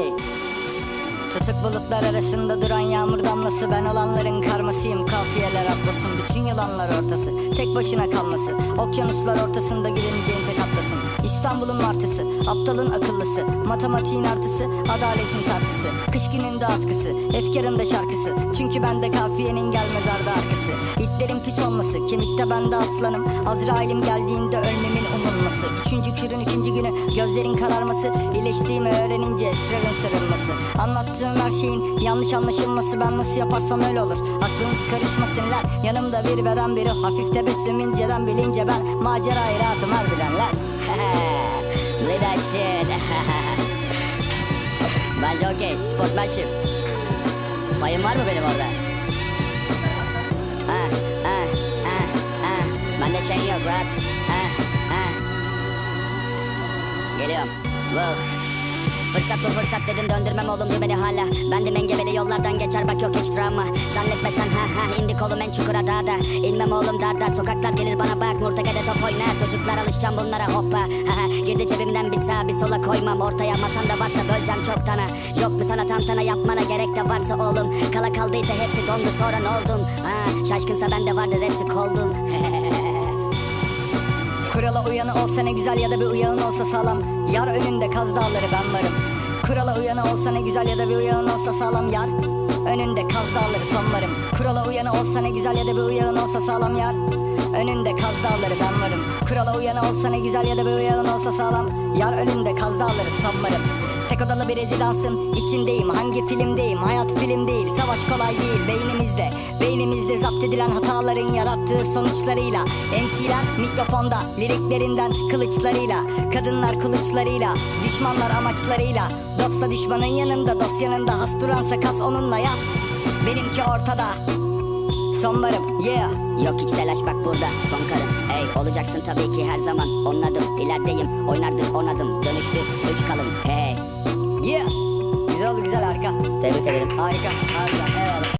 Hey Tutuk bulutlar arasında duran yağmur damlası Ben olanların karmasıyım kafiyeler atlasın Bütün yılanlar ortası tek başına kalması Okyanuslar ortasında güveneceğin tek atlasın. İstanbul'un martısı aptalın akıllısı Matematiğin artısı adaletin tartısı Kış gününde atkısı efkarın da şarkısı. Çünkü bende kafiyenin gelmez ardı arkası. İtlerin pis olması kemikte bende aslanım. Azrail'im geldiğinde ölmemin umulması. Üçüncü kürün ikinci günü gözlerin kararması. İyileştiğimi öğrenince esrarın sarılması. Anlattığım her şeyin yanlış anlaşılması Ben nasıl yaparsam öyle olur. Aklınız karışmasın lan Yanımda bir beden biri hafif tebessüm inceden bilince ben Macerayı rahatım harbiden lan Leadership. Bence okey. Sportmanship. Payım var mı benim orada? Ah, ah, ah, ah. Bende chain yok rahat. Ah, ah. Geliyorum. Wow. Fırsat bu fırsat dedim döndürmem diyor beni hala. Bendim engebeli yollardan geçer bak yok hiç travma. Zannetme sen ha ha indi kolum en çukura dağda. İnmem oğlum dar dar sokaklar gelir bana bak Murtakede top oynar. Çocuklar alışacağım bunlara hoppa ha ha. Girdi cebimden bir sağa bir sola koymam. Ortaya Masanda varsa böleceğim çoktana. Yok mu sana tantana yapmana gerek de varsa oğlum. Kala kaldıysa hepsi dondu sonra ne oldun ha, Şaşkınsa bende vardır hepsi koldun Kurala uyanı olsa ne güzel ya da bir uyağın olsa sağlam. Yar önünde kaz dağları ben varım Kurala uyanı olsa ne güzel ya da bir uyağın olsa sağlam yar. Önünde kaz dağları son varım Kurala uyanı olsa ne güzel ya da bir uyağın olsa sağlam yar. Önünde kaz dağları ben varım. Kurala uyanı olsa ne güzel ya da bir uyağın olsa sağlam Yar. Önünde kaz dağları son varım Tek odalı bir rezidansın içindeyim. Hangi filmdeyim? Hayat film değil Savaş kolay değil. Beynimizde Beynimizde zapt edilen hataların yarattığı sonuçlarıyla MC'ler mikrofonda liriklerinden kılıçlarıyla Kadınlar kılıçlarıyla düşmanlar amaçlarıyla. Dostla düşmanın yanında dost yanında Has duransa kas onunla yaz. Benimki ortada. Son varım yeah. Yok hiç telaş bak burada son karım. Hey olacaksın tabii ki her zaman. Onun adım ilerideyim. Oynardık on adım Dönüştü üç kalın. Hey Tebrik ederim. Harika harika